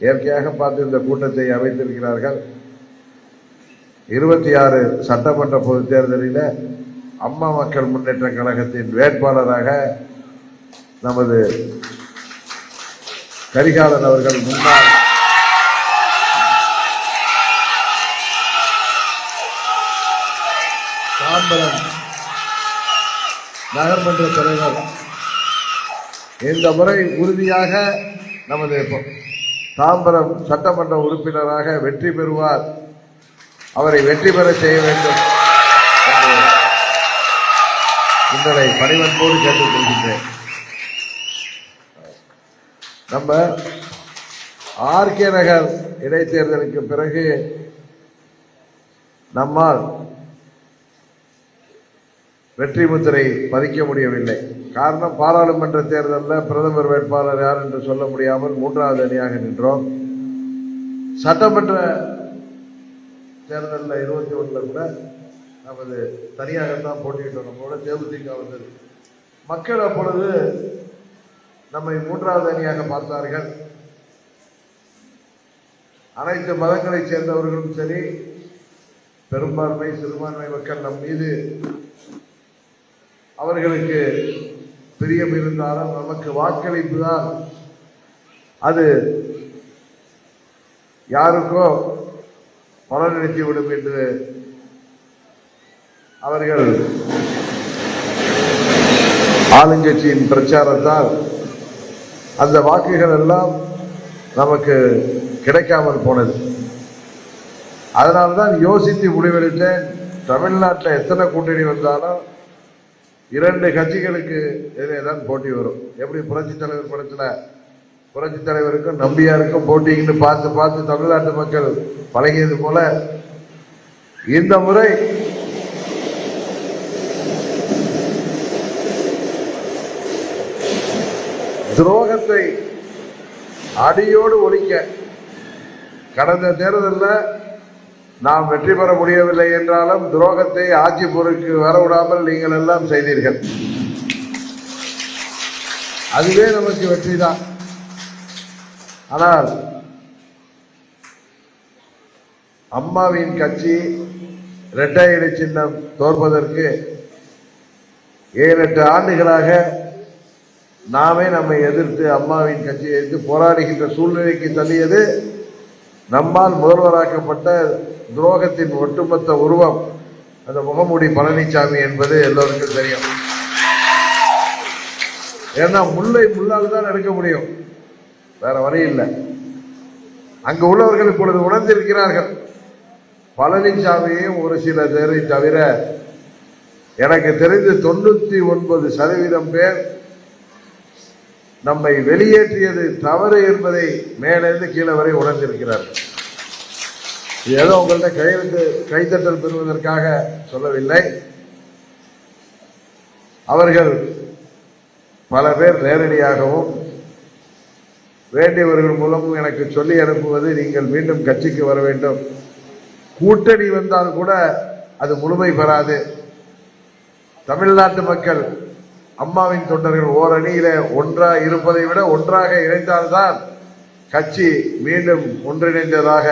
இயற்கையாக பார்த்து இந்த கூட்டத்தை அமைத்திருக்கிறார்கள். இருபத்தி ஆறு சட்டமன்ற பொதுத் தேர்தலில் அம்மா மக்கள் முன்னேற்ற கழகத்தின் வேட்பாளராக நமது கரிகாலன் அவர்கள் முன்னாள் தாம்பரம் நகர்மன்ற தலைவர். இந்த முறை உறுதியாக நமது தாம்பரம் சட்டமன்ற உறுப்பினராக வெற்றி பெறுவார். அவரை வெற்றி பெற செய்ய வேண்டும் என்று உங்களை பணிவன்போடு கேட்டுக் கொள்கின்றேன். நம்ம ஆர்கே நகர் இடைத்தேர்தலுக்கு பிறகு நம்மால் வெற்றி முத்திரை பதிக்க முடியவில்லை. காரணம் பாராளுமன்ற தேர்தலில் பிரதமர் வேட்பாளர் யார் என்று சொல்ல முடியாமல் மூன்றாவது அணியாக நின்றோம். சட்டமன்ற தேர்தலில் இருபத்தி ஒன்றில் கூட நமது தனியாகத்தான் போட்டியிட்டோம். நம்மளோட தேமுதிக வந்தது மக்கள் அப்பொழுது நம்மை மூன்றாவது அணியாக பார்த்தார்கள். அனைத்து மதங்களைச் சேர்ந்தவர்களும் சரி பெரும்பான்மை சிறுபான்மை மக்கள் நம் மீது அவர்களுக்கு பிரியம் இருந்தாலும் நமக்கு வாக்களிப்பு தான் அது யாருக்கோ பலனளித்துவிடும் என்று அவர்கள் ஆளுங்கட்சியின் பிரச்சாரத்தால் அந்த வாக்குகள் எல்லாம் நமக்கு கிடைக்காமல் போனது. அதனால்தான் யோசித்து முடிவெடுத்தேன். தமிழ்நாட்டில் எத்தனை கூட்டணி வந்தாலும் இரண்டு கட்சிகளுக்கு எதிரே தான் போட்டி வரும். எப்படி புரட்சி தலைவர் படத்தில் புரட்சி தலைவருக்கும் நம்பியாருக்கும் போட்டிங்கன்னு பார்த்து பார்த்து தமிழ்நாட்டு மக்கள் பழகியது போல இந்த முறை துரோகத்தை அடியோடு ஒழிக்க கடந்த தேர்தலில் நாம் வெற்றி பெற முடியவில்லை என்றாலும் துரோகத்தை ஆட்சி பொறுக்கு வரவிடாமல் நீங்கள் எல்லாம் செய்தீர்கள். அதுவே நமக்கு வெற்றி தான் ஆனால் அம்மாவின் கட்சி இரட்டையடி சின்னம் தோற்பதற்கு ஏழு எட்டு ஆண்டுகளாக நாமே நம்மை எதிர்த்து அம்மாவின் கட்சியை எதிர்த்து போராடுகின்ற சூழ்நிலைக்கு தள்ளியது நம்மால் முதல்வராக்கப்பட்ட துரோகத்தின் ஒட்டுமொத்த உருவம் அந்த முகமூடி பழனிசாமி என்பது எல்லோருக்கும் தெரியும். ஏன்னா முல்லை முள்ளால் தான் எடுக்க முடியும். வேற வழி இல்லை. அங்கு உள்ளவர்கள் இப்பொழுது உணர்ந்திருக்கிறார்கள். பழனிசாமியும் ஒரு சில பேரை தவிர எனக்கு தெரிந்து தொண்ணூத்தி ஒன்பது சதவீதம் பேர் நம்மை வெளியேற்றியது தவறு என்பதை மேலிருந்து கீழே வரை உணர்ந்திருக்கிறார்கள் ஏதோ உங்கள்கிட்ட கையெழுத்து கைத்தட்டல் பெறுவதற்காக சொல்லவில்லை. அவர்கள் பல பேர் நேரடியாகவும் வேண்டியவர்கள் மூலமும் எனக்கு சொல்லி அனுப்புவது நீங்கள் மீண்டும் கட்சிக்கு வர வேண்டும். கூட்டணி வந்தால் கூட அது முழுமை பெறாது. தமிழ்நாட்டு மக்கள் அம்மாவின் தொண்டர்கள் ஓரணியில ஒன்றா இருப்பதை விட ஒன்றாக இணைந்தால்தான் கட்சி மீண்டும் ஒன்றிணைந்ததாக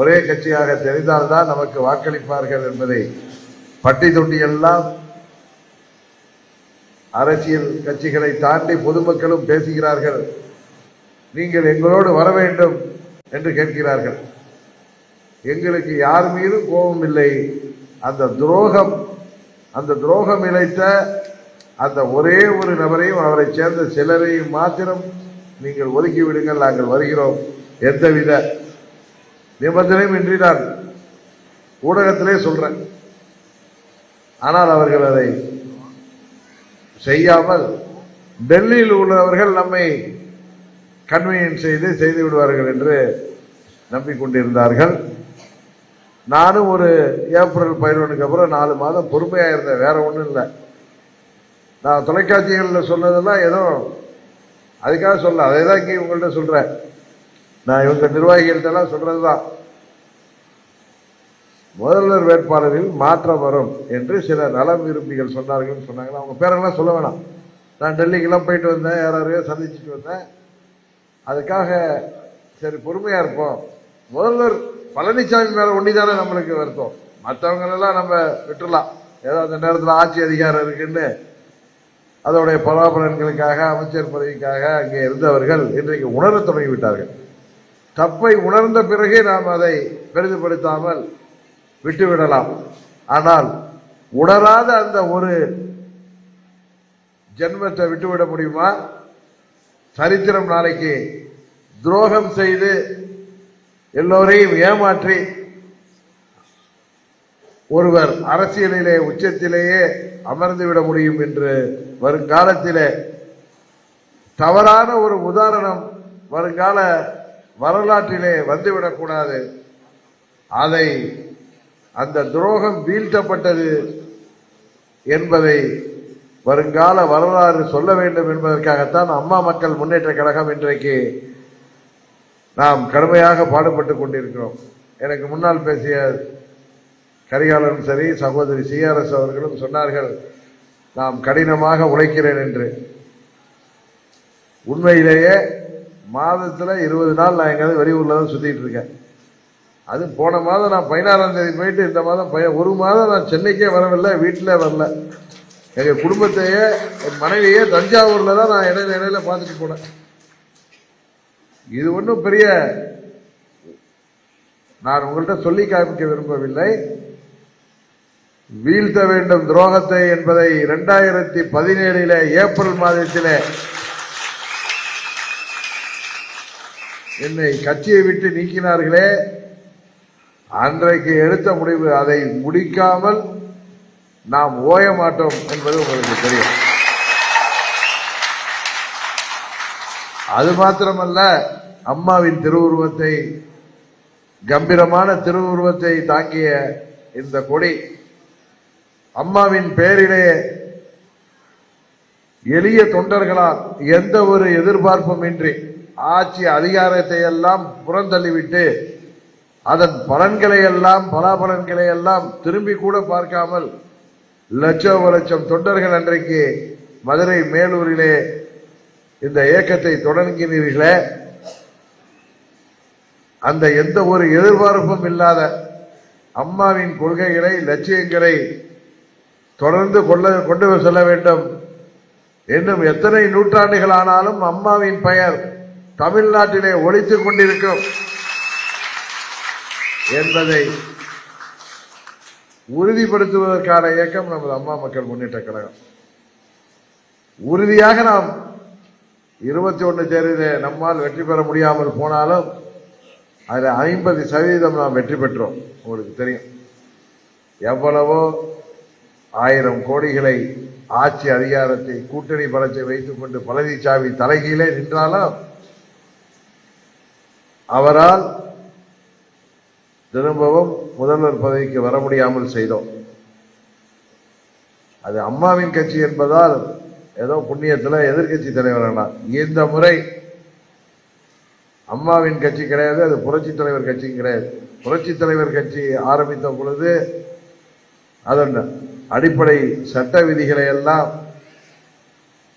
ஒரே கட்சியாக தெரிந்தால்தான் நமக்கு வாக்களிப்பார்கள் என்பதை பட்டி தொண்டியெல்லாம் அரசியல் கட்சிகளை தாண்டி பொதுமக்களும் பேசுகிறார்கள். நீங்கள் எங்களோடு வர வேண்டும் என்று கேட்கிறார்கள். எங்களுக்கு யார் மீதும் கோபம் இல்லை. அந்த துரோகம் அந்த துரோகம் இழைத்த அந்த ஒரே ஒரு நபரையும் அவரை சேர்ந்த சிலரையும் மாத்திரம் நீங்கள் ஒதுக்கி விடுங்கள். நாங்கள் வருகிறோம். எந்தவித நிபந்தனையும் இன்றி நான் ஊடகத்திலே சொல்றேன். ஆனால் அவர்கள் அதை செய்யாமல் டெல்லியில் உள்ளவர்கள் நம்மை கன்வீனியன்ஸ் செய்து செய்து விடுவார்கள் என்று நம்பிக்கொண்டிருந்தார்கள். நானும் ஒரு ஏப்ரல் பதினொன்றுக்கு அப்புறம் நாலு மாதம் பொறுமையாக இருந்தேன். வேற ஒன்றும் இல்லை. நான் தொலைக்காட்சிகளில் சொன்னதெல்லாம் ஏதோ அதுக்காக சொல்ல அதை தான் இங்கே உங்கள்கிட்ட சொல்கிறேன் நான் இவங்க நிர்வாகிகள்கிட்டலாம் சொல்கிறது தான் முதல்வர் வேட்பாளரில் மாற்றம் வரும் என்று சில நலம் விரும்பிகள் சொன்னார்கள்னு சொன்னாங்கன்னா அவங்க பேரெல்லாம் சொல்ல வேணாம். நான் டெல்லிக்கெல்லாம் போயிட்டு வந்தேன் யாரையோ சந்திச்சுட்டு வந்தேன். அதுக்காக சரி பொறுமையாக இருப்போம். முதல்வர் பழனிசாமி மேலே ஒண்டி தானே நம்மளுக்கு வருத்தம். மற்றவங்களெல்லாம் நம்ம விட்டுடலாம் ஏதோ அந்த நேரத்தில் ஆட்சி அதிகாரம் இருக்குன்னு அதோடைய பலாபலன்களுக்காக அமைச்சர் பதவிக்காக அங்கே இருந்தவர்கள் இன்றைக்கு உணரத் தொடங்கிவிட்டார்கள். தப்பை உணர்ந்த பிறகே நாம் அதை பெரிதுபடுத்தாமல் விட்டுவிடலாம். ஆனால் உணராத அந்த ஒரு ஜென்மத்தை விட்டுவிட முடியுமா? சரித்திரம் நாளைக்கு துரோகம் செய்து எல்லோரையும் ஏமாற்றி ஒருவர் அரசியலிலே உச்சத்திலேயே அமர்ந்து விட முடியும் என்று வருங்காலத்திலே தவறான ஒரு உதாரணம் வருங்கால வரலாற்றிலே வந்துவிடக்கூடாது. அதை அந்த துரோகம் வீழ்த்தப்பட்டது என்பதை வருங்கால வரலாறு சொல்ல வேண்டும் என்பதற்காகத்தான் அம்மா மக்கள் முன்னேற்ற கழகம் இன்றைக்கு நாம் கடுமையாக பாடுபட்டு கொண்டிருக்கிறோம். எனக்கு முன்னால் பேசிய கரிகாலனும் சரி சகோதரி சிஆர்எஸ் அவர்களும் சொன்னார்கள் நாம் கடினமாக உழைக்கிறேன் என்று. உண்மையிலேயே மாதத்தில் இருபது நாள் நான் எங்கேயாவது வெளியூரில் தான் சுற்றிட்டு இருக்கேன். அது போன மாதம் நான் பதினாறாம் தேதி போயிட்டு இந்த மாதம் பய- ஒரு மாதம் நான் சென்னைக்கே வரவில்லை வீட்டில் வரல. எங்கள் குடும்பத்தையே என் மனைவியே தஞ்சாவூரில் தான் நான் இடையில இடையில பார்த்துட்டு போனேன். இது ஒன்றும் பெரிய நான் உங்கள்கிட்ட சொல்லி காமிக்க விரும்பவில்லை. வீழ்த்த வேண்டும் துரோகத்தை என்பதை இரண்டாயிரத்தி பதினேழிலே ஏப்ரல் மாதத்திலே என்னை கட்சியை விட்டு நீக்கினார்களே. அன்றைக்கு எடுத்த முடிவு அதை முடிக்காமல் நாம் ஓய மாட்டோம் என்பது உங்களுக்கு தெரியும். அது மாத்திரமல்ல அம்மாவின் திருவுருவத்தை கம்பீரமான திருவுருவத்தை தாங்கிய இந்த கொடி அம்மாவின் பெயரிலே எளிய தொண்டர்களால் எந்த ஒரு எதிர்பார்ப்பும் இன்றி ஆட்சி அதிகாரத்தை எல்லாம் புறந்தள்ளிவிட்டு அதன் பலன்களை எல்லாம் பலாபலன்களை எல்லாம் திரும்பி கூட பார்க்காமல் லட்சம் லட்சம் தொண்டர்கள் அன்றைக்கு மதுரை மேலூரிலே இந்த இயக்கத்தை தொடங்கினீர்களே அந்த எந்த ஒரு எதிர்பார்ப்பும் இல்லாத அம்மாவின் கொள்கைகளை லட்சியங்களை தொடர்ந்து கொள்ள கொண்டு செல்ல வேண்டும். இன்னும் எத்தனை நூற்றாண்டுகள் ஆனாலும் அம்மாவின் பெயர் தமிழ்நாட்டிலே ஒழித்துக் கொண்டிருக்கும் என்பதை உறுதிப்படுத்துவதற்கான இயக்கம் நமது அம்மா மக்கள் முன்னேற்ற கழகம். உறுதியாக நாம் இருபத்தி ஒன்று தேர்தலே நம்மால் வெற்றி பெற முடியாமல் போனாலும் அதில் ஐம்பது சதவீதம் நாம் வெற்றி பெற்றோம். உங்களுக்கு தெரியும். எவ்வளவோ ஆயிரம் கோடிகளை ஆட்சி அதிகாரத்தை கூட்டணி பலத்தை வைத்துக் கொண்டு பழனிசாமி தலைகீழே நின்றாலும் அவரால் திரும்பவும் முதல்வர் பதவிக்கு வர முடியாமல் செய்தோம். அது அம்மாவின் கட்சி என்பதால் ஏதோ புண்ணியத்தில் எதிர்க்கட்சி தலைவர் இந்த முறை அம்மாவின் கட்சி கிடையாது அது புரட்சி தலைவர் கட்சியும் கிடையாது. புரட்சி தலைவர் கட்சி ஆரம்பித்த பொழுது அதன் அடிப்படை சட்ட விதிகளை எல்லாம்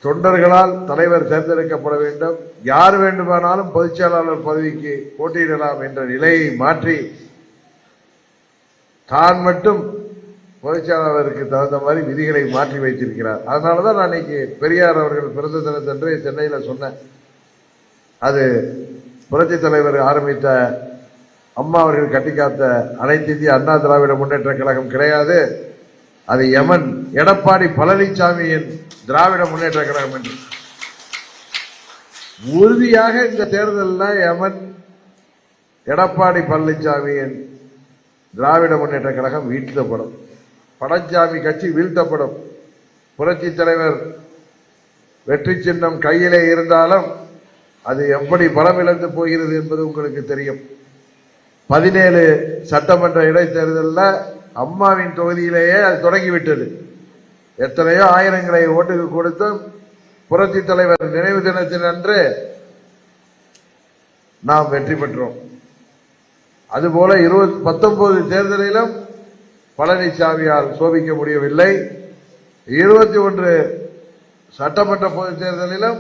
தொண்டர்களால் தலைவர் தேர்ந்தெடுக்கப்பட வேண்டும். யார் வேண்டுமானாலும் பொதுச்செயலாளர் பதவிக்கு போட்டியிடலாம் என்ற நிலையை மாற்றி தான் மட்டும் பொதுச்செயலாளருக்கு தகுந்த மாதிரி விதிகளை மாற்றி வைத்திருக்கிறார். அதனால தான் நான் இன்னைக்கு பெரியார் அவர்கள் பிறந்த தினத்தன்று சென்னையில் சொன்னேன். அது புரட்சி தலைவர் ஆரம்பித்த அம்மா அவர்கள் கட்டிக்காத்த அனைத்து இந்திய அண்ணா திராவிட முன்னேற்ற கழகம் கிடையாது. அது எமன் எடப்பாடி பழனிசாமியின் திராவிட முன்னேற்ற கழகம் என்று. உறுதியாக இந்த தேர்தலில் எமன் எடப்பாடி பழனிசாமியின் திராவிட முன்னேற்ற கழகம் வீழ்த்தப்படும். பழனிசாமி கட்சி வீழ்த்தப்படும். புரட்சி தலைவர் வெற்றி சின்னம் கையிலே இருந்தாலும் அது எப்படி பலம் இழந்து போகிறது என்பது உங்களுக்கு தெரியும். பதினேழு சட்டமன்ற இடைத்தேர்தலில் அம்மாவின் தொகுதியிலேயே அது தொடங்கிவிட்டது. எத்தனையோ ஆயிரங்களை ஓட்டுக்கு கொடுத்தும் புரட்சி தலைவர் நினைவு தினத்தின் அன்று நாம் வெற்றி பெற்றோம். அதுபோல இருபது பத்தொன்பது தேர்தலிலும் பழனிசாமியால் சோபிக்க முடியவில்லை. இருபத்தி ஒன்று சட்டமன்ற பொதுத் தேர்தலிலும்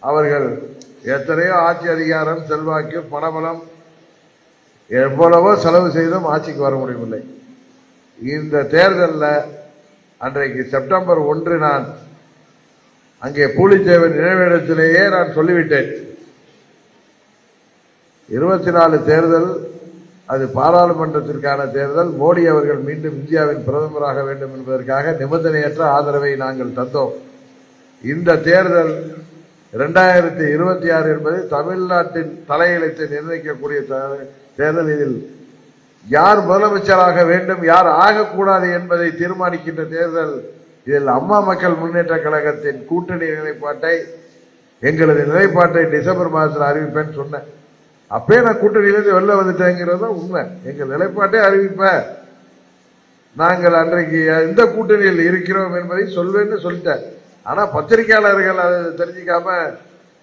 அவர்கள் எத்தனையோ ஆட்சி அதிகாரம் செல்வாக்கு பணபலம் எவ்வளவோ செலவு செய்தும் ஆட்சிக்கு வர முடியவில்லை. இந்த தேர்தலில் அன்றைக்கு செப்டம்பர் ஒன்று நான் அங்கே பூலித்தேவன் நினைவிடத்திலேயே நான் சொல்லிவிட்டேன். இருபத்தி நாலு தேர்தல் அது பாராளுமன்றத்திற்கான தேர்தல் மோடி அவர்கள் மீண்டும் இந்தியாவின் பிரதமராக வேண்டும் என்பதற்காக நிபந்தனையற்ற ஆதரவை நாங்கள் தந்தோம். இந்த தேர்தல் இரண்டாயிரத்தி இருபத்தி ஆறு என்பது தமிழ்நாட்டின் தலையெழுத்தை நிர்ணயிக்கக்கூடிய தேர்தல். இதில் யார் முதலமைச்சராக வேண்டும் யார் ஆகக்கூடாது என்பதை தீர்மானிக்கின்ற தேர்தல். இதில் அம்மா மக்கள் முன்னேற்ற கழகத்தின் கூட்டணி நிலைப்பாட்டை எங்களது நிலைப்பாட்டை டிசம்பர் மாதத்தில் அறிவிப்பேன்னு சொன்னேன். அப்பயே நான் கூட்டணியிலேருந்து வெளில வந்துட்டேங்கிறது தான் உண்மை. எங்கள் நிலைப்பாட்டை அறிவிப்பேன் நாங்கள் அன்றைக்கு எந்த கூட்டணியில் இருக்கிறோம் என்பதை சொல்வேன்னு சொல்லிட்டேன் ஆனால் பத்திரிகையாளர்கள் அதை தெரிஞ்சிக்காம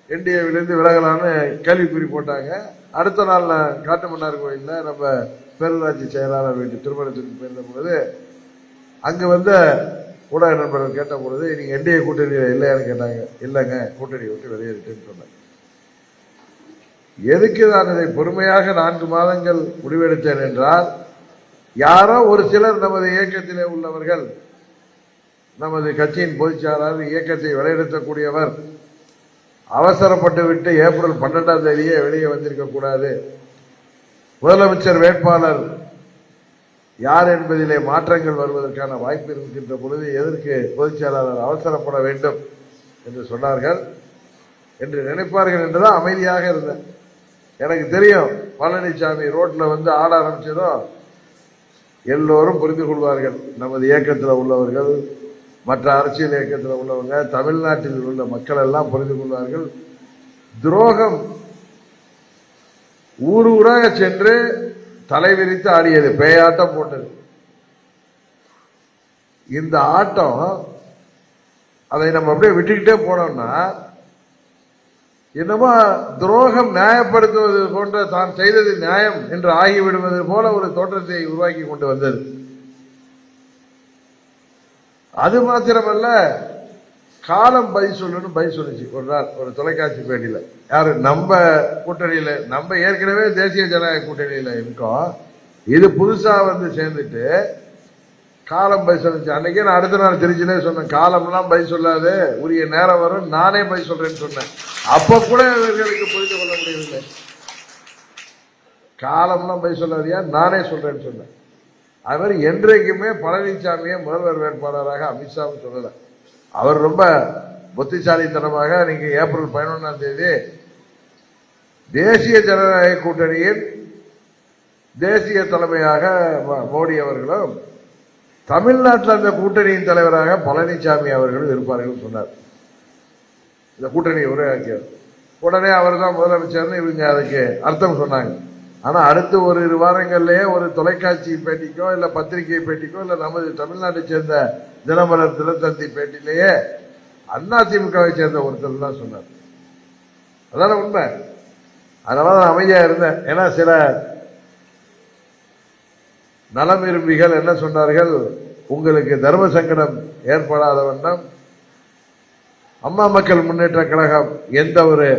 என்டிஏவிலேருந்து விலகலான்னு கேள்விக்குறி போட்டாங்க. அடுத்த நாள் நான் காட்டுமன்னார் கோயிலில் நம்ம பேரூராட்சி செயலாளர் வீட்டு திருமணத்திற்கு போயிருந்த பொழுது அங்கே வந்த ஊடக நண்பர்கள் கேட்ட பொழுது நீங்க என்டிஏ கூட்டணியில் இல்லையான்னு கேட்டாங்க. இல்லைங்க கூட்டணி விட்டு வெளியேறிட்டேன்னு சொன்னாங்க. எதுக்கு நான் இதை பொறுமையாக நான்கு மாதங்கள் முடிவெடுத்தேன் என்றால் யாரோ ஒரு சிலர் நமது இயக்கத்திலே உள்ளவர்கள் நமது கட்சியின் பொதுச்செயலாளர் இயக்கத்தை வழிநடத்தக்கூடியவர் அவசரப்பட்டு விட்டு ஏப்ரல் பன்னெண்டாம் தேதியே வெளியே வந்திருக்க கூடாது முதலமைச்சர் வேட்பாளர் யார் என்பதிலே மாற்றங்கள் வருவதற்கான வாய்ப்பு இருக்கின்ற பொழுது எதற்கு பொதுச் செயலாளர் அவசரப்பட வேண்டும் என்று சொன்னார்கள். என்று நினைப்பார்கள் என்றுதான் அமைதியாக இருந்தேன். எனக்கு தெரியும் பழனிசாமி ரோட்ல வந்து ஆட ஆரம்பிச்சதும் எல்லோரும் புரிந்து கொள்வார்கள். நமது இயக்கத்தில் உள்ளவர்கள் மற்ற அரசியல் இயக்கத்தில் உள்ளவங்க தமிழ்நாட்டில் உள்ள மக்கள் எல்லாம் புரிந்து கொள்வார்கள். துரோகம் ஊர் ஊராக சென்று தலை விரித்து ஆடியது பேயாட்டம் போட்டது. இந்த ஆட்டம் அதை நம்ம அப்படியே விட்டுக்கிட்டே போனோம்னா என்னமோ துரோகம் நியாயப்படுத்துவது போன்ற தான் செய்தது நியாயம் என்று ஆகிவிடுவது போல ஒரு தோற்றத்தை உருவாக்கி கொண்டு வந்தது. அது மாத்திரமல்ல காலம் பதில் சொல்லணும் பதில் சொல்லுச்சு. ஒரு நாள் ஒரு தொலைக்காட்சி பேட்டியில். யார்? நம்ம கூட்டணியில் நம்ம ஏற்கனவே தேசிய ஜனநாயக கூட்டணியில் இருக்கோம். இது புதுசாக வந்து சேர்ந்துட்டு காலம் பதில் சொல்லுச்சு. அன்றைக்கே நான் அடுத்த நாள் திருச்சியிலே சொன்னேன் காலம்லாம் பதில் சொல்லாது. உரிய நேரம் வரும். நானே பதில் சொல்கிறேன்னு சொன்னேன். அப்போ கூட இவர்களுக்கு புரிந்து கொள்ள முடியவில்லை. காலம்லாம் பதில் சொல்லாதியா? நானே சொல்கிறேன்னு சொன்னேன். அது மாதிரி என்றைக்குமே பழனிசாமியை முதல்வர் வேட்பாளராக அமித்ஷாவும் சொல்லலை. அவர் ரொம்ப புத்திசாலித்தனமாக நீங்க ஏப்ரல் பதினொன்றாம் தேதி தேசிய ஜனநாயக கூட்டணியின் தேசிய தலைமையாக ம- மோடி அவர்களும் தமிழ்நாட்டில் அந்த கூட்டணியின் தலைவராக பழனிசாமி அவர்களும் இருப்பார்கள் சொன்னார். இந்த கூட்டணியை உரையாக்கியவர் உடனே அவர் தான் முதலமைச்சர்னு இவங்க அதுக்கு அர்த்தம் சொன்னாங்க. ஆனால் அடுத்து ஒரு இரு வாரங்கள்லேயே ஒரு தொலைக்காட்சி பேட்டிக்கோ இல்லை பத்திரிகை பேட்டிக்கோ இல்லை நமது தமிழ்நாட்டை சேர்ந்த தினமலர் தினத்தந்தி பேட்டிலேயே அதிமுகவை சேர்ந்த ஒருத்தர் தான் சொன்னார். அதான உண்மை? அதனால நான் அமைதியா இருந்தேன் ஏன்னா சில நலம் விரும்பிகள் என்ன சொன்னார்கள்? உங்களுக்கு தர்ம சங்கடம் ஏற்படாத வண்ணம் அம்மா மக்கள் முன்னேற்ற கழகம் எந்த ஒரு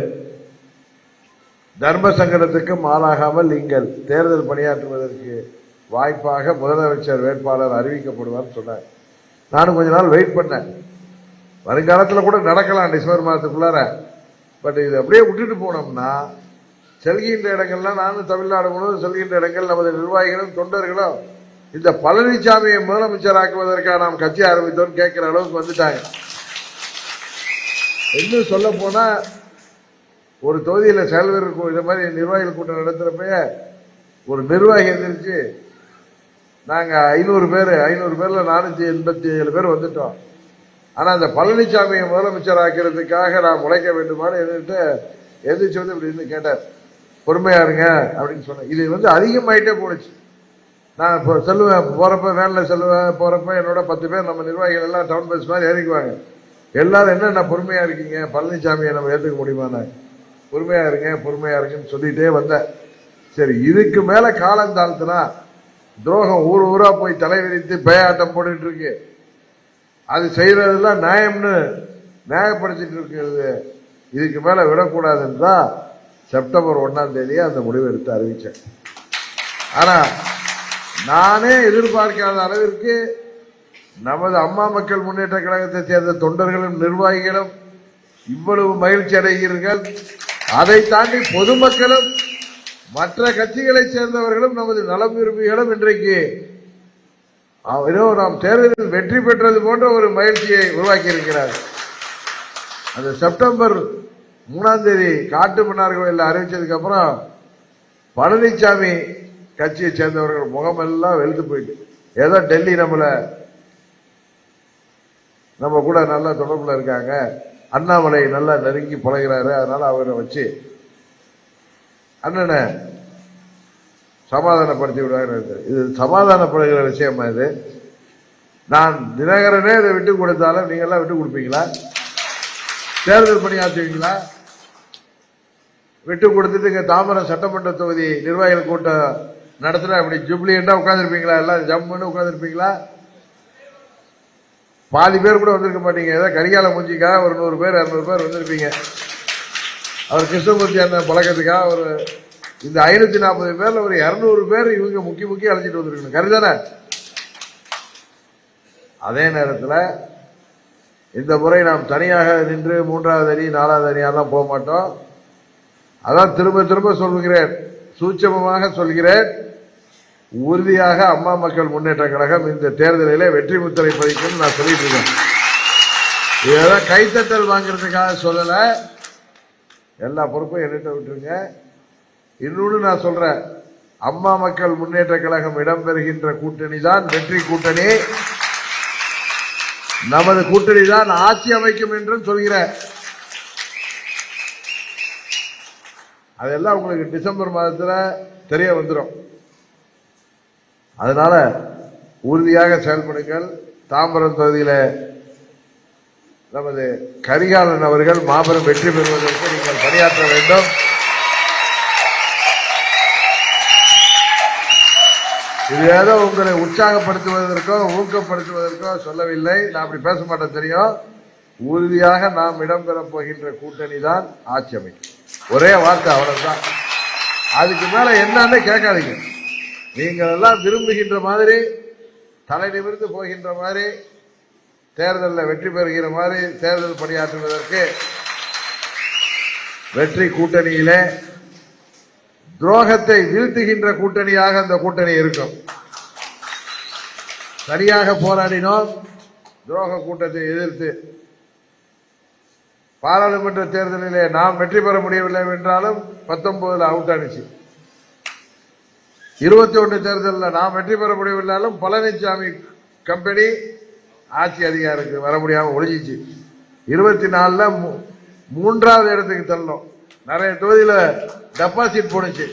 தர்ம சங்கடத்துக்கும் ஆளாகாமல் நீங்கள் தேர்தல் பணியாற்றுவதற்கு வாய்ப்பாக முதலமைச்சர் வேட்பாளர் அறிவிக்கப்படுவார் சொன்னார். நானும் கொஞ்ச நாள் வெயிட் பண்ணேன். வருங்காலத்தில் கூட நடக்கலாம் டிசம்பர் மாதத்துக்குள்ளார. பட் இது அப்படியே விட்டுட்டு போனோம்னா செல்கின்ற இடங்கள்லாம் நானும் தமிழ்நாடு முழுவதும் செல்கின்ற இடங்கள் நமது நிர்வாகிகளும் தொண்டர்களும் இந்த பழனிசாமியை முதலமைச்சராக்குவதற்காக நாம் கட்சி ஆரம்பித்தோம் கேட்குற அளவுக்கு வந்துட்டாங்க. இன்னும் சொல்ல போனால் ஒரு தொகுதியில் செயல்வர் கூ- இந்த மாதிரி நிர்வாகிகள் கூட்டம் நடத்துகிறப்ப ஒரு நிர்வாகி எந்திரிச்சு நாங்கள் ஐநூறு பேர் ஐநூறு பேரில் நானூற்றி எண்பத்தி ஏழு பேர் வந்துட்டோம். ஆனால் அந்த பழனிசாமியை முதலமைச்சர் ஆக்கிறதுக்காக நான் உழைக்க வேண்டுமான்னு எதிர்த்து எந்திரிச்சு வந்து இப்படி இருந்து கேட்டார். பொறுமையா இருங்க அப்படின்னு சொன்னேன் இது வந்து அதிகமாயிட்டே போணுச்சு. நான் இப்போ செல்லுவேன் போகிறப்ப வேலில் செல்லுவேன் போகிறப்ப என்னோட பத்து பேர் நம்ம நிர்வாகிகள் எல்லாம் டவுன் பஸ் மாதிரி ஏறிக்குவாங்க. எல்லாரும் என்னென்ன பொறுமையாக இருக்கீங்க? பழனிசாமியை நம்ம ஏற்றுக்க முடியுமாண்ணே பொறுமையாக இருங்க பொறுமையாக இருங்கன்னு சொல்லிகிட்டே வந்தேன். சரி இதுக்கு மேலே காலம் தாழ்த்தினா துரோகம் ஊர் ஊரா போய் தலை விரித்து பேயாட்டம் போட்டுட்டு இருக்கு. அது செய்யறதெல்லாம் நியாயம்னு நியாயப்படுத்திட்டு இருக்கிறது. இதுக்கு மேல விடக்கூடாதுன்னு தான் செப்டம்பர் ஒன்னாம் தேதியே அந்த முடிவு எடுத்து அறிவிச்சேன். ஆனா நானே எதிர்பார்க்காத அளவிற்கு நமது அம்மா மக்கள் முன்னேற்ற கழகத்தை சேர்ந்த தொண்டர்களும் நிர்வாகிகளும் இவ்வளவு மகிழ்ச்சி அடைகிறீர்கள். அதை தாண்டி பொதுமக்களும் மற்ற கட்சிகளை சேர்ந்தவர்களும் நமது நலம் விரும்பிகளும் இன்றைக்கு நாம் தேர்தலில் வெற்றி பெற்றது போன்ற ஒரு மகிழ்ச்சியை உருவாக்கி இருக்கிறார் அந்த செப்டம்பர் மூணாம் தேதி காட்டு மன்னார் கோயிலில் அறிவிச்சதுக்கு அப்புறம் பழனிசாமி கட்சியை சேர்ந்தவர்கள் முகமெல்லாம் வெளுத்து போயிட்டு ஏதோ டெல்லி நம்மளை நம்ம கூட நல்லா தொடர்புல இருக்காங்க. அண்ணாமலை நல்லா நெருங்கி பழகிறாரு. அதனால அவரை வச்சு அண்ணனை சமாதானப்படுத்தி விடுவாங்க இது சமாதானப்படுகிற விஷயமா இது? நான் தினகரனே இதை விட்டு கொடுத்தாலும் நீங்கள்லாம் விட்டு கொடுப்பீங்களா? தேர்தல் பணியாற்றுவீங்களா விட்டு கொடுத்துட்டு இங்கே தாம்பரம் சட்டமன்ற தொகுதி நிர்வாகிகள் கூட்டம் நடத்துகிற அப்படி ஜூப்ளியண்டாக உட்காந்துருப்பீங்களா எல்லாம் ஜம்முன்னு உட்காந்துருப்பீங்களா பாதி பேர் கூட வந்திருக்க மாட்டீங்க. ஏதாவது கரிகால மூஞ்சிக்காக ஒரு நூறு பேர் இரநூறு பேர் வந்திருப்பீங்க. அவர் கிருஷ்ணமூர்த்தி அண்ணன் பழக்கத்துக்காக ஒரு இந்த ஐநூத்தி நாற்பது பேர்ல ஒரு இருநூறு பேர் இவங்க முக்கி முக்கி அழைச்சிட்டு வந்திருக்கணும். கருதானே அதே நேரத்தில் இந்த முறை நாம் தனியாக நின்று மூன்றாவது அணி நாலாவது அணியெல்லாம் போக மாட்டோம். அதான் திரும்ப திரும்ப சொல்கிறேன் சூட்சமமாக சொல்கிறேன். உறுதியாக அம்மா மக்கள் முன்னேற்ற கழகம் இந்த தேர்தலிலே வெற்றி முத்திரை பதிக்கும் நான் சொல்லிட்டு இருக்கேன். இதெல்லாம் கைத்தட்டல் வாங்குறதுக்காக சொல்லலை. எல்லா பொறுப்பும் என்கிட்ட விட்டுருங்க. இன்னொன்று நான் சொல்கிறேன் அம்மா மக்கள் முன்னேற்ற கழகம் இடம்பெறுகின்ற கூட்டணி தான் வெற்றி கூட்டணி. நமது கூட்டணி தான் ஆட்சி அமைக்கும் என்றும் சொல்கிறேன். அதெல்லாம் உங்களுக்கு டிசம்பர் மாதத்தில் தெரிய வந்துடும் அதனால உறுதியாக செயல்படுங்கள். தாம்பரம் தொகுதியில் நமது கரிகாலன் அவர்கள் மாபெரும் வெற்றி பெறுவதற்கு நீங்கள் பணியாற்ற வேண்டும். இது ஏதோ உங்களை உற்சாகப்படுத்துவதற்கோ ஊக்கப்படுத்துவதற்கோ சொல்லவில்லை. நான் அப்படி பேச மாட்டேன் தெரியும்? உறுதியாக நாம் இடம்பெறப் போகின்ற கூட்டணி தான் ஆட்சி அமைக்கும். ஒரே வார்த்தை அவ்வளவுதான் அதுக்கு மேல என்னன்னு கேட்காதீங்க. நீங்கள் எல்லாம் விரும்புகின்ற மாதிரி தலை நிமிர்ந்து போகின்ற மாதிரி தேர்தலில் வெற்றி பெறுகிற மாதிரி தேர்தல் பணியாற்றுவதற்கு வெற்றி கூட்டணியிலே துரோகத்தை வீழ்த்துகின்ற கூட்டணியாக அந்த கூட்டணி இருக்கும். சரியாக போராடினோம் துரோக கூட்டத்தை எதிர்த்து பாராளுமன்ற தேர்தலிலே நாம் வெற்றி பெற முடியவில்லை என்றாலும் பத்தொன்பதுல அவுட் ஆனிச்சு. இருபத்தி ஒன்று தேர்தலில் நாம் வெற்றி பெற முடியவில்லைனாலும் பழனிசாமி கம்பெனி ஆட்சி அதிகாரத்துக்கு வர முடியாமல் ஒழிஞ்சிச்சு. இருபத்தி நாலில் மூன்றாவது இடத்துக்கு தள்ளணும் நிறைய தொகுதியில் டெபாசிட் போணுச்சு.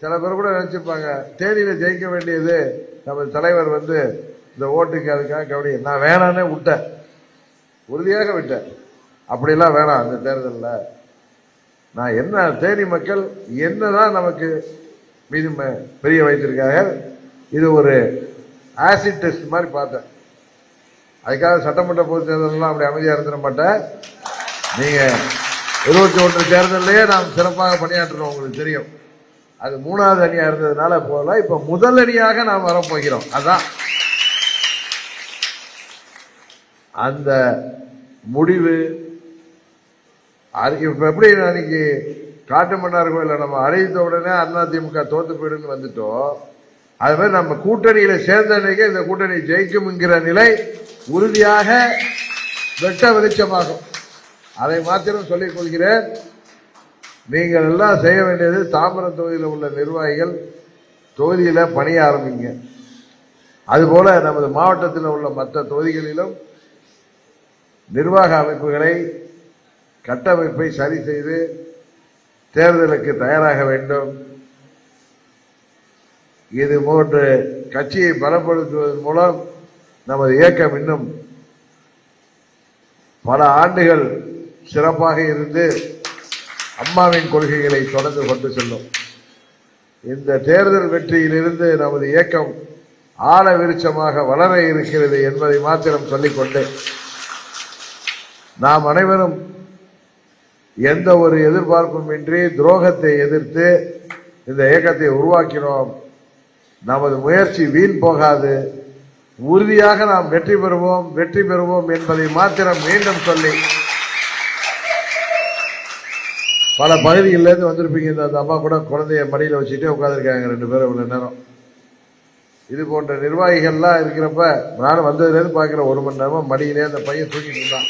சில பேர் கூட நினச்சிருப்பாங்க தேனியில் ஜெயிக்க வேண்டியது நம்ம தலைவர் வந்து இந்த ஓட்டுக்கு அதுக்காக கபடி நான் வேணான்னே விட்டேன். உறுதியாக விட்டேன். அப்படிலாம் வேணாம் அந்த தேர்தலில். நான் என்ன தேனி மக்கள் என்னதான் நமக்கு மீது பெரிய வைத்திருக்காங்க இது ஒரு ஆசிட் டெஸ்ட் மாதிரி பார்த்தேன். அதுக்காக சட்டமன்ற பொது தேர்தலெல்லாம் அப்படி அமைதியாக இருந்துட மாட்டேன். நீங்கள் இருபத்தி ஒன்று தேர்தலையே நாம் சிறப்பாக பணியாற்றணும் உங்களுக்கு தெரியும். அது மூணாவது அணியாக இருந்ததுனால போகல. இப்போ முதல் அணியாக நாம் வரப்போகிறோம். அதான். அந்த முடிவு அது இப்போ எப்படி அன்னைக்கு காட்டு மன்னார் கோயில நம்ம அறிவித்த உடனே அதிமுக தோத்து போயிடுன்னு வந்துட்டோம். அது மாதிரி நம்ம கூட்டணியில் சேர்ந்த அன்னைக்கு இந்த கூட்டணி ஜெயிக்கும்ங்கிற நிலை உறுதியாக வெட்ட வெளிச்சமாகும். அதை மாத்திரம் சொல்லிக் கொள்கிறேன். நீங்கள் எல்லாம் செய்ய வேண்டியது தாம்பரம் தொகுதியில் உள்ள நிர்வாகிகள் தொகுதியில் பணிய ஆரம்பிங்க. அதுபோல நமது மாவட்டத்தில் உள்ள மற்ற தொகுதிகளிலும் நிர்வாக அமைப்புகளை கட்டமைப்பை சரி செய்து தேர்தலுக்கு தயாராக வேண்டும். இது போன்று கட்சியை பலப்படுத்துவதன் மூலம் நமது இயக்கம் இன்னும் பல ஆண்டுகள் சிறப்பாக இருந்து அம்மாவின் கொள்கைகளை தொடர்ந்து கொண்டு செல்லும். இந்த தேர்தல் வெற்றியிலிருந்து நமது இயக்கம் ஆழ விருட்சமாக வளர இருக்கிறது என்பதை மாத்திரம் சொல்லிக்கொண்டு நாம் அனைவரும் எந்த ஒரு எதிர்பார்ப்பும் இன்றி துரோகத்தை எதிர்த்து இந்த இயக்கத்தை உருவாக்கினோம். நமது முயற்சி வீண் போகாது. உறுதியாக நாம் வெற்றி பெறுவோம் வெற்றி பெறுவோம் என்பதை மாத்திரம் மீண்டும் சொல்லி பல பகுதிகளிலேருந்து வந்திருப்பீங்க. இந்த அந்த அம்மா கூட குழந்தைய மடியில் வச்சுட்டே உட்காந்துருக்காங்க ரெண்டு பேரும் இவ்வளோ நேரம். இது போன்ற நிர்வாகிகள்லாம் இருக்கிறப்ப நானும் வந்ததுலேருந்து பார்க்குற ஒரு மணி நேரமாக மடியிலே அந்த பையன் தூக்கிட்டு இருந்தான்.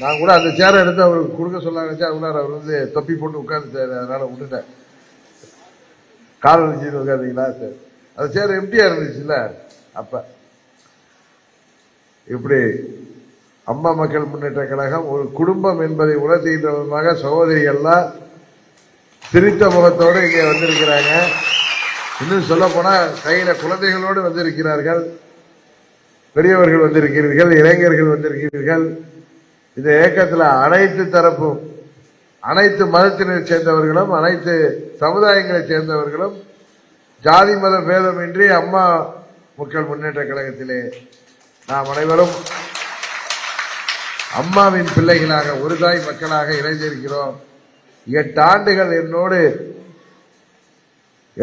நான் கூட அந்த சேரை எடுத்து அவருக்கு கொடுக்க சொல்ல நினைச்சா அவர் வந்து தொப்பி போட்டு உட்கார்ந்துட்டாரு. அதனால் விட்டுட்டேன் கால் வச்சுட்டு உட்காந்தீங்களா சரி. அது சேர் எம்டியாக இருந்துச்சுல்ல? அப்போ இப்படி அம்மா மக்கள் முன்னேற்ற கழகம் ஒரு குடும்பம் என்பதை உணர்த்துகின்ற விதமாக சகோதரிகள்லாம் சிரித்த முகத்தோடு இங்கே வந்திருக்கிறாங்க. இன்னும் சொல்ல கையில் குழந்தைகளோடு வந்திருக்கிறார்கள். பெரியவர்கள் வந்திருக்கிறீர்கள் இளைஞர்கள் வந்திருக்கிறீர்கள். இந்த இயக்கத்தில் அனைத்து தரப்பும் அனைத்து மதத்தினை சேர்ந்தவர்களும் அனைத்து சமுதாயங்களை சேர்ந்தவர்களும் ஜாதி மத பேதமின்றி அம்மா மக்கள் முன்னேற்ற கழகத்திலே நாம் அனைவரும் அம்மாவின் பிள்ளைகளாக ஒரு தாய் மக்களாக இணைந்திருக்கிறோம். எட்டு ஆண்டுகள் என்னோடு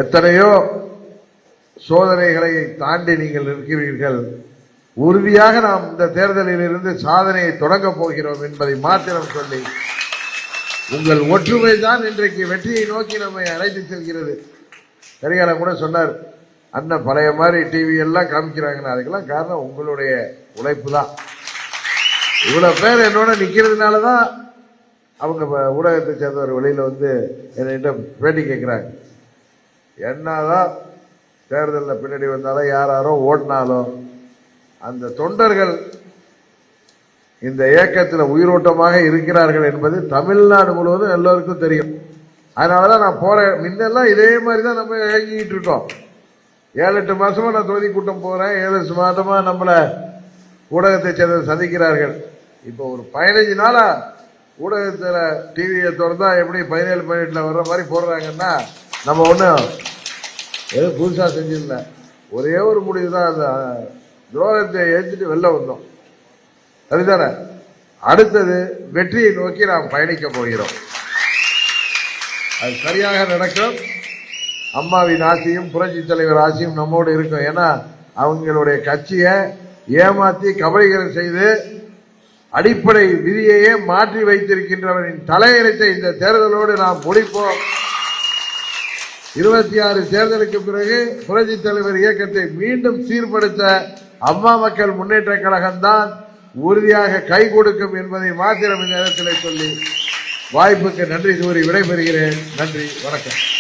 எத்தனையோ சோதனைகளை தாண்டி நீங்கள் இருக்கிறீர்கள். உறுதியாக நாம் இந்த தேர்தலில் இருந்து சாதனையை தொடங்கப் போகிறோம் என்பதை மாத்திரம் சொல்லி உங்கள் ஒற்றுமை தான் இன்றைக்கு வெற்றியை நோக்கி நம்மை அழைத்து செல்கிறது. கரிகாலம் கூட சொன்னார் அண்ணன் பழைய மாதிரி டிவி எல்லாம் காமிக்கிறாங்கன்னு அதுக்கெல்லாம் காரணம் உங்களுடைய உழைப்பு தான் இவ்வளோ பேர் என்னோட நிற்கிறதுனால தான் அவங்க ஊடகத்தை சேர்ந்தவர் வெளியில் வந்து என்கிட்ட பேட்டி கேட்குறாங்க. என்னதான் தேர்தலில் பின்னாடி வந்தாலும் யார் யாரோ ஓடினாலும் அந்த தொண்டர்கள் இந்த இயக்கத்தில் உயிரோட்டமாக இருக்கிறார்கள் என்பது தமிழ்நாடு முழுவதும் எல்லோருக்கும் தெரியும். அதனாலதான் நான் போகிறேன் முன்னெல்லாம் இதே மாதிரி தான் நம்ம இயங்கிட்டு இருக்கோம். ஏழு எட்டு மாதமாக நான் தொகுதி கூட்டம் போகிறேன் ஏழு எட்டு மாதமாக நம்மளை ஊடகத்தை சேர்ந்த சந்திக்கிறார்கள். இப்போ ஒரு பதினஞ்சு நாளாக ஊடகத்தில் டிவியை திறந்தா எப்படி பதினேழு பதினெட்டில் வர்ற மாதிரி போடுறாங்கன்னா நம்ம ஒன்றும் எதுவும் புதுசாக செஞ்சிடல. ஒரே ஒரு முடிவு தான் அந்த துரோகத்தை ஏற்றிட்டு வெளில வந்தோம். சரிதானே? அடுத்தது வெற்றியை நோக்கி நாம் பயணிக்க போகிறோம். அது சரியாக நடக்கும். அம்மாவின் ஆசையும் புரட்சி தலைவர் ஆசையும் நம்மோடு இருக்கும். ஏன்னா அவங்களுடைய கட்சியை ஏமாற்றி கபலீகரம் செய்து அடிப்படை விதியையே மாற்றி வைத்திருக்கின்றவரின் தலையெழுத்தை இந்த தேர்தலோடு நாம் முடிப்போம். இருபத்தி ஆறு தேர்தலுக்கு பிறகு புரட்சி தலைவர் இயக்கத்தை மீண்டும் சீர்படுத்த அம்மா மக்கள் முன்னேற்ற கழகம்தான் உறுதியாக கை கொடுக்கும் என்பதை மாத்திரம் இந்த நேரத்தில் சொல்லி வாய்ப்புக்கு நன்றி கூறி விடைபெறுகிறேன். நன்றி வணக்கம்.